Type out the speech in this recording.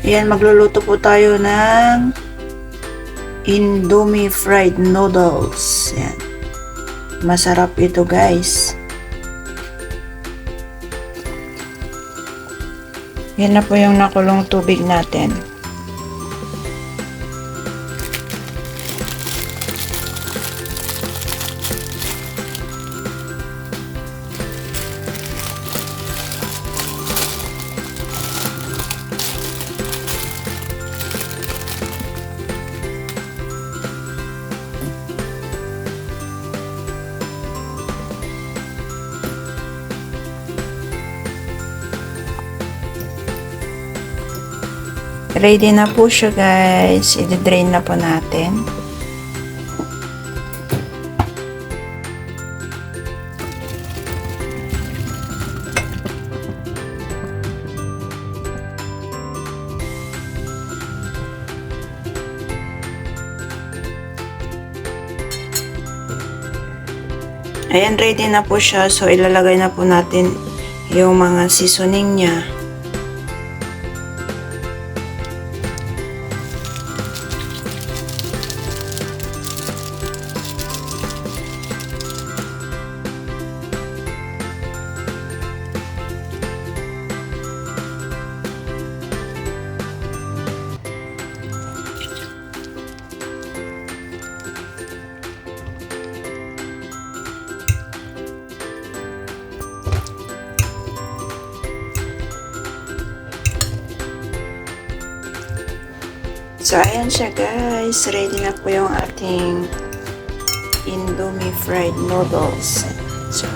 Ayan, magluluto po tayo ng Indomie fried noodles. Ayan. Masarap ito guys. Yan na po yung nakulong tubig natin. Ready na po siya guys. I-drain na po natin. Ayan, ready na po siya. So, ilalagay na po natin yung mga seasoning niya. So, ayan siya guys. Ready na po yung ating Indomie fried noodles. So,